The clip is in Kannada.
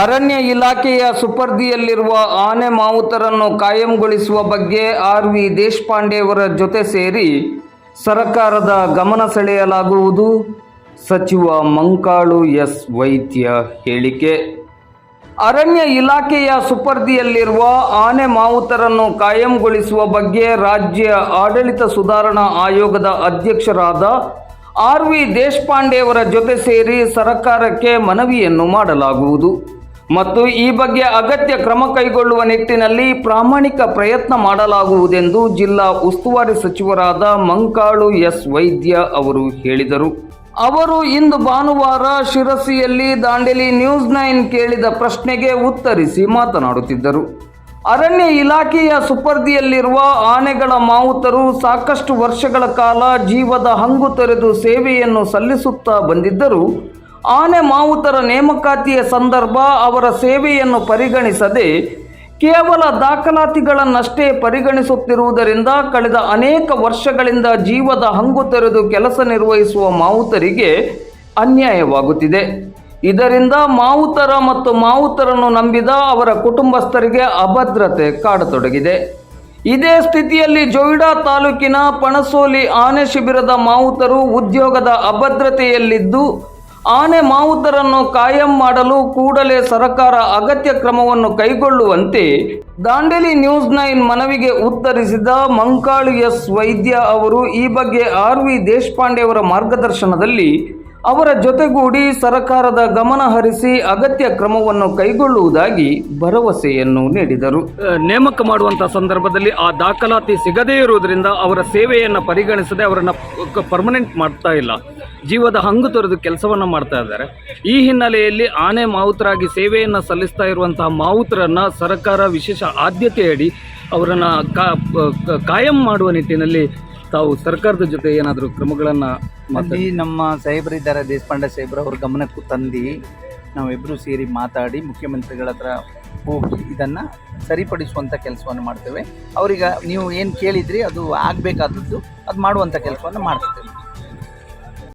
ಅರಣ್ಯ ಇಲಾಖೆಯ ಸುಪರ್ದಿಯಲ್ಲಿರುವ ಆನೆ ಮಾವುತರನ್ನು ಕಾಯಂಗೊಳಿಸುವ ಬಗ್ಗೆ ಆರ್ ವಿ ದೇಶಪಾಂಡೆಯವರ ಜೊತೆ ಸೇರಿ ಸರ್ಕಾರದ ಗಮನ ಸೆಳೆಯಲಾಗುವುದು. ಸಚಿವ ಮಂಕಾಳು ಎಸ್ ವೈದ್ಯ ಹೇಳಿಕೆ. ಅರಣ್ಯ ಇಲಾಖೆಯ ಸುಪರ್ದಿಯಲ್ಲಿರುವ ಆನೆ ಮಾವುತರನ್ನು ಕಾಯಂಗೊಳಿಸುವ ಬಗ್ಗೆ ರಾಜ್ಯ ಆಡಳಿತ ಸುಧಾರಣಾ ಆಯೋಗದ ಅಧ್ಯಕ್ಷರಾದ ಆರ್ ವಿ ದೇಶಪಾಂಡೆಯವರ ಜೊತೆ ಸೇರಿ ಸರ್ಕಾರಕ್ಕೆ ಮನವಿಯನ್ನು ಮಾಡಲಾಗುವುದು. ಮತ್ತು ಈ ಬಗ್ಗೆ ಅಗತ್ಯ ಕ್ರಮ ಕೈಗೊಳ್ಳುವ ನಿಟ್ಟಿನಲ್ಲಿ ಪ್ರಾಮಾಣಿಕ ಪ್ರಯತ್ನ ಮಾಡಲಾಗುವುದೆಂದು ಜಿಲ್ಲಾ ಉಸ್ತುವಾರಿ ಸಚಿವರಾದ ಮಂಕಾಳು ಎಸ್ ವೈದ್ಯ ಅವರು ಹೇಳಿದರು. ಅವರು ಇಂದು ಭಾನುವಾರ ಶಿರಸಿಯಲ್ಲಿ ದಾಂಡೇಲಿ ನ್ಯೂಸ್ ನೈನ್ ಕೇಳಿದ ಪ್ರಶ್ನೆಗೆ ಉತ್ತರಿಸಿ ಮಾತನಾಡುತ್ತಿದ್ದರು. ಅರಣ್ಯ ಇಲಾಖೆಯ ಸುಪರ್ದಿಯಲ್ಲಿರುವ ಆನೆಗಳ ಮಾವುತರು ಸಾಕಷ್ಟು ವರ್ಷಗಳ ಕಾಲ ಜೀವದ ಹಂಗು ತೊರೆದು ಸೇವೆಯನ್ನು ಸಲ್ಲಿಸುತ್ತಾ ಬಂದಿದ್ದರು ಆನೆ ಮಾವುತರ ನೇಮಕಾತಿಯ ಸಂದರ್ಭ ಅವರ ಸೇವೆಯನ್ನು ಪರಿಗಣಿಸದೆ ಕೇವಲ ದಾಖಲಾತಿಗಳನ್ನಷ್ಟೇ ಪರಿಗಣಿಸುತ್ತಿರುವುದರಿಂದ ಕಳೆದ ಅನೇಕ ವರ್ಷಗಳಿಂದ ಜೀವದ ಹಂಗು ತೆರೆದು ಕೆಲಸ ನಿರ್ವಹಿಸುವ ಮಾವುತರಿಗೆ ಅನ್ಯಾಯವಾಗುತ್ತಿದೆ. ಇದರಿಂದ ಮಾವುತರ ಮತ್ತು ಮಾವುತರನ್ನು ನಂಬಿದ ಅವರ ಕುಟುಂಬಸ್ಥರಿಗೆ ಅಭದ್ರತೆ ಕಾಡತೊಡಗಿದೆ. ಇದೇ ಸ್ಥಿತಿಯಲ್ಲಿ ಜೊಯ್ಡಾ ತಾಲೂಕಿನ ಪಣಸೋಲಿ ಆನೆ ಶಿಬಿರದ ಮಾವುತರು ಉದ್ಯೋಗದ ಅಭದ್ರತೆಯಲ್ಲಿದ್ದು ಆನೆ ಮಾವುತರನ್ನು ಕಾಯಂ ಮಾಡಲು ಕೂಡಲೇ ಸರ್ಕಾರ ಅಗತ್ಯ ಕ್ರಮವನ್ನು ಕೈಗೊಳ್ಳುವಂತೆ ದಾಂಡೇಲಿ ನ್ಯೂಸ್ ನೈನ್ ಮನವಿಗೆ ಉತ್ತರಿಸಿದ ಮಂಕಾಳು ಎಸ್ ವೈದ್ಯ ಅವರು ಈ ಬಗ್ಗೆ ಆರ್ ವಿ ದೇಶಪಾಂಡೆ ಅವರ ಮಾರ್ಗದರ್ಶನದಲ್ಲಿ ಅವರ ಜೊತೆಗೂಡಿ ಸರ್ಕಾರದ ಗಮನ ಹರಿಸಿ ಅಗತ್ಯ ಕ್ರಮವನ್ನು ಕೈಗೊಳ್ಳುವುದಾಗಿ ಭರವಸೆಯನ್ನು ನೀಡಿದರು. ನೇಮಕ ಮಾಡುವಂತಹ ಸಂದರ್ಭದಲ್ಲಿ ಆ ದಾಖಲಾತಿ ಸಿಗದೇ ಇರುವುದರಿಂದ ಅವರ ಸೇವೆಯನ್ನು ಪರಿಗಣಿಸದೆ ಅವರನ್ನು ಪರ್ಮನೆಂಟ್ ಮಾಡ್ತಾ ಇಲ್ಲ. ಜೀವದ ಹಂಗು ತೊರೆದು ಕೆಲಸವನ್ನು ಮಾಡ್ತಾ ಇದ್ದಾರೆ. ಈ ಹಿನ್ನೆಲೆಯಲ್ಲಿ ಆನೆ ಮಾವುತರಾಗಿ ಸೇವೆಯನ್ನು ಸಲ್ಲಿಸ್ತಾ ಇರುವಂತಹ ಮಾವುತರನ್ನು ಸರ್ಕಾರ ವಿಶೇಷ ಆದ್ಯತೆಯಡಿ ಅವರನ್ನು ಕಾಯಂ ಮಾಡುವ ನಿಟ್ಟಿನಲ್ಲಿ ತಾವು ಸರ್ಕಾರದ ಜೊತೆ ಏನಾದರೂ ಕ್ರಮಗಳನ್ನು ಅಲ್ಲಿ ನಮ್ಮ ಸಾಹೇಬರಿದ್ದಾರೆ ದೇಶಪಾಂಡೆ ಸಾಹೇಬ್ರು ಅವ್ರ ಗಮನಕ್ಕೂ ತಂದು ನಾವಿಬ್ಬರು ಸೇರಿ ಮಾತಾಡಿ ಮುಖ್ಯಮಂತ್ರಿಗಳ ಹತ್ರ ಹೋಗಿ ಇದನ್ನು ಸರಿಪಡಿಸುವಂಥ ಕೆಲಸವನ್ನು ಮಾಡ್ತೇವೆ. ಅವರಿಗೆ ನೀವು ಏನು ಕೇಳಿದ್ರಿ ಅದು ಆಗಬೇಕಾದದ್ದು ಅದು ಮಾಡುವಂಥ ಕೆಲಸವನ್ನು ಮಾಡ್ತೇವೆ.